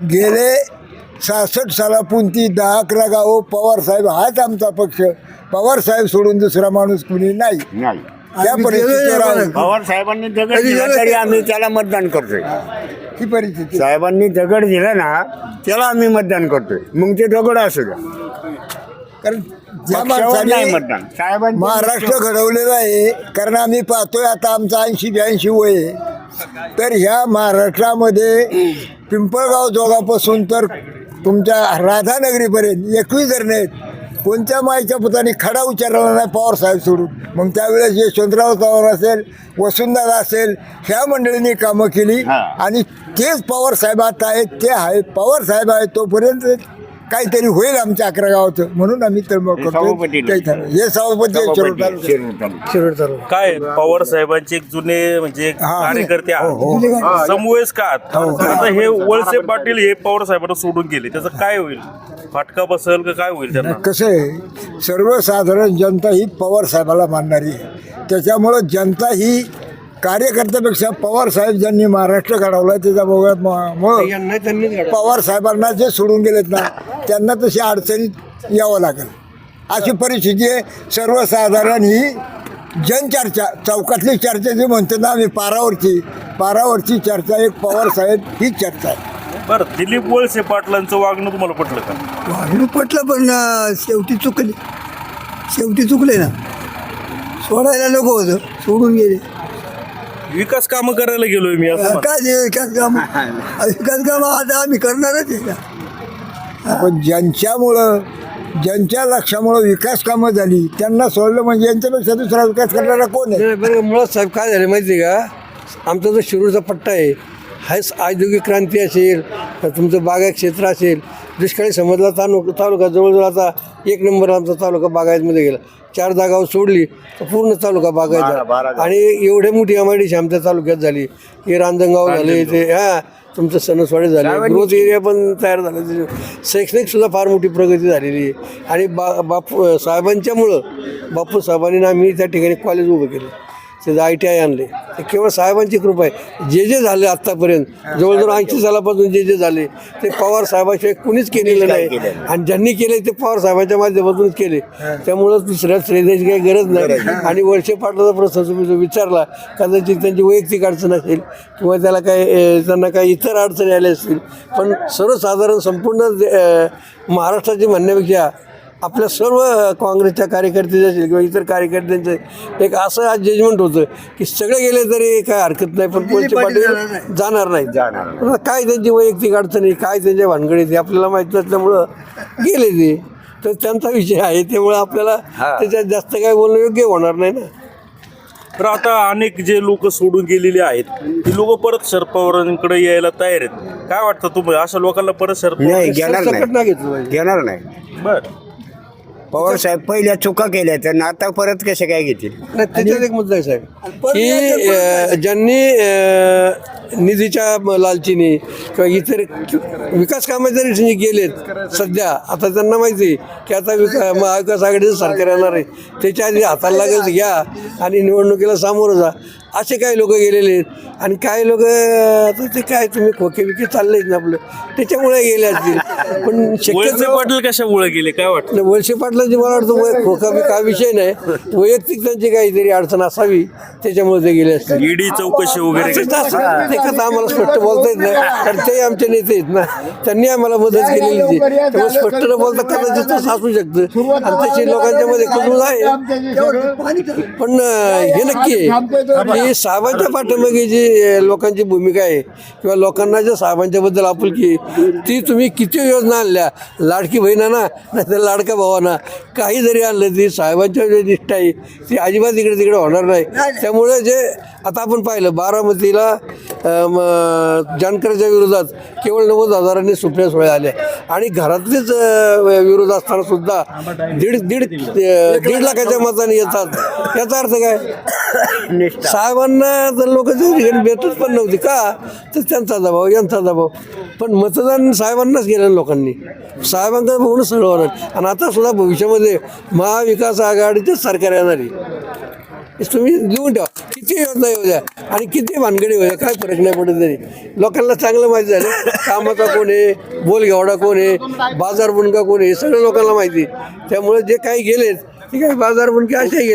गेले सहासष्ट सालापून ती दहा अकरा गावं पवार साहेब हाच आमचा पक्ष. पवार साहेब सोडून दुसरा माणूस कुणी नाही. नाही. त्या परिस्थितीवर. पवार साहेबांनी दगड दिला तरी आम्ही त्याला मतदान करतोय. ही. परिस्थिती. साहेबांनी दगड दिला ना त्याला आम्ही मतदान करतोय. मग ते दगड असू द्या. कारण ज्या पक्षावर नाही माणसाने मतदान. साहेबांनी महाराष्ट्र घडवलेलं आहे कारण आम्ही पाहतोय आता आमचं ऐंशी ब्याऐंशी वय आहे. तर ह्या महाराष्ट्रामध्ये पिंपळगाव जोगापासून तर तुमच्या राधानगरीपर्यंत एकवीस धरणे आहेत कोणत्या माईच्या पुताने खडा उच्चारला नाही पवार साहेब सोडून मग त्यावेळेस यशवंतराव चव्हाण असेल वसुंधरा असेल ह्या मंडळींनी कामं केली. आणि तेच पवार साहेब आता आहेत ते आहेत पवार साहेब आहेत तोपर्यंत काहीतरी होईल आमच्या अकरा गावाचं म्हणून आम्ही तळमळ हे करतो सभापती. हे सभापती आहे शिरोड तालुक्यात. शिरूर तालुक्यात. शिरोड तालुका काय पवार साहेबांचे एक जुने म्हणजे हा. कार्यकर्ते हो, हो. आहात समवेश का आहात? आता हे वळसे पाटील हे पवार साहेबांना सोडून गेले त्याचं काय होईल फाटका बसेल का काय होईल त्यांना कसं आहे सर्वसाधारण जनता ही पवार साहेबाला मानणारी आहे त्याच्यामुळं जनता ही कार्यकर्त्यापेक्षा पवार साहेब ज्यांनी महाराष्ट्र घडवला त्याच्या मुळे पवार साहेबांना जे सोडून गेलेत ना त्यांना तशी अडचणीत यावं लागेल. अशी परिस्थिती आहे. सर्वसाधारण ही जनचर्चा चौकातली चर्चा जी म्हणतो ना आम्ही पारावरची पारावरची चर्चा एक पवार साहेब ही चर्चा आहे. बरं दिलीप वळसे पाटलांचं वागणं तुम्हाला पटलं का? वागणूक पटलं पण अं, शेवटी चुकले. शेवटी चुकले ना. सोडायला नको होतं सोडून गेले. विकास कामं करायला गेलोय मी असं. काय ते विकास काम. विकास काम आता आम्ही करणारच आहे ना पण ज्यांच्यामुळं ज्यांच्या लक्षामुळं विकास कामं झाली त्यांना सोडलं म्हणजे यांच्यापेक्षा दुसरा विकास करणारा कोण आहे? बरं मुळात साहेब काय झालं माहिती आहे का? आमचा जो शिरूरचा पट्टा आहे हाच औद्योगिक क्रांती असेल तर तुमचं बागायत क्षेत्र असेल दुष्काळी समजला तालुका तालुका जवळजवळ आता एक नंबर आमचा तालुका बागायतमध्ये गेला. चार जागा सोडली तर पूर्ण तालुका बागायत आणि एवढे मोठी डी आमच्या तालुक्यात झाली. हे रांजणगाव झाले ते हां तुमचं सणसवाडे झाले. ग्रोथ एरिया पण तयार झाला. त्याच्या- शैक्षणिक सुद्धा फार मोठी प्रगती झालेली आहे. आणि बा बापू साहेबांच्यामुळं बापू साहेबांनी ना आम्ही त्या ठिकाणी कॉलेज उभं केलं. त्याचं आय टी आय आणले ते केवळ साहेबांची कृपा आहे. जे जे झाले आत्तापर्यंत जवळजवळ ऐंशी सालापासून जे जे झाले ते पवार साहेबाशिवाय कुणीच केलेलं नाही. आणि ज्यांनी केले ते पवार साहेबांच्या माध्यमातूनच केले. त्यामुळं दुसऱ्या श्रेय द्यायची काही गरज नाही. आणि वर्षे पाटलाचा प्रश्न तुम्ही जो विचारला कदाचित त्यांची वैयक्तिक अडचण असेल किंवा त्याला काय अ, त्यांना काही इतर अडचणी आल्या असतील. पण सर्वसाधारण संपूर्ण महाराष्ट्राची म्हणण्यापेक्षा आपल्या सर्व काँग्रेसच्या कार्यकर्ते जे असेल किंवा इतर कार्यकर्त्यांचं एक असं आज जजमेंट होतं की सगळे गेले तरी काय हरकत नाही पण पोलचे पाटील जाणार नाही. जाणार काय त्यांची वैयक्तिक अडचणी काय त्यांच्या भानगडी ते आपल्याला माहीत नसल्यामुळं गेले ते. तर त्यांचा विषय आहे त्यामुळं आपल्याला त्याच्यात जास्त काय बोलणं योग्य होणार नाही ना. तर आता अनेक जे लोक सोडून गेलेले आहेत ती लोक परत शरद पवारांकडे यायला तयार आहेत. काय वाटतं तुम्हाला? अशा लोकांना परत शरद पवार नाही. घेणार नाही घेणार नाही. बर. पवार साहेब पहिल्या चुका केल्या तर आता परत कसे काय घेतील? नाही त्याच्यात एक मुद्दा आहे साहेब. की अ, ज्यांनी अ, निधीच्या लालचीने किंवा इतर विकास कामे जरी त्यांनी गेलेत सध्या आता त्यांना माहिती आहे की आता विका महाविकास आघाडीचं सरकार येणार आहे. त्याच्या आधी हाताला लागेल घ्या आणि निवडणुकीला सामोरं जा. असे काही लोक गेलेले आहेत? आणि काही लोक आता ते काय तुम्ही खोके बिके चाललेच ना आपलं? त्याच्यामुळे गेले असतील. पण वळसे शक्यतो पाटील कशामुळे गेले? काय वाटतं? वळसे पाटलांची मला वाटतं वय खोका बी काय विषय नाही. वैयक्तिक त्यांची काहीतरी अडचण असावी त्याच्यामुळे ते गेले असतील. ईडी चौकशी वगैरे असंच असं. ते कसं आम्हाला स्पष्ट बोलता येत नाही. कारण ते आमचे नेते आहेत ना. त्यांनी आम्हाला मदत केलेली होती. त्यामुळे स्पष्ट न बोलता कदाचित तसं असू शकतं. आणि तशी लोकांच्या मध्ये कुतूहल आहे. पण अं, हे नक्की आहे. की साहेबांच्या पाठीमागे जी लोकांची भूमिका आहे किंवा लोकांना ज्या साहेबांच्याबद्दल आपुलकी ती तुम्ही किती योजना आणल्या? लाडकी बहिणांना नाही तर लाडका भावांना. काही जरी आणलं ती साहेबांच्या जी निष्ठा आहे ती अजिबात इकडे तिकडे होणार नाही. त्यामुळे जे आता आपण पाहिलं बारामतीला जानकरच्या विरोधात केवळ नव्वद हजारांनी सुप्रिया सोहळे आल्या. आणि घरातलेच विरोध असताना सुद्धा दीड दीड दीड लाखाच्या मताने येतात. याचा अर्थ काय? साहेबांना तर लोक भेटत पण नव्हती का तर त्यांचा दबाव यांचा दबाव. पण मतदान साहेबांनाच गेलं लोकांनी. साहेबांकडे बघूनच सगळं होणार आणि आता सुद्धा भविष्यामध्ये महाविकास आघाडीचंच सरकार येणार आहे. तुम्ही लिहून ठेवा. किती योजना येऊ द्या आणि किती भानगडी होऊ द्या काय फरक नाही पडत तरी. लोकांना चांगलं माहिती झालं. कामाचा कोण आहे बोलगेवडा कोण आहे बाजार बुणका कोण आहे हे सगळं लोकांना माहिती आहे. त्यामुळे जे काही गेलेत ते काही बाजार बुणके असे गेले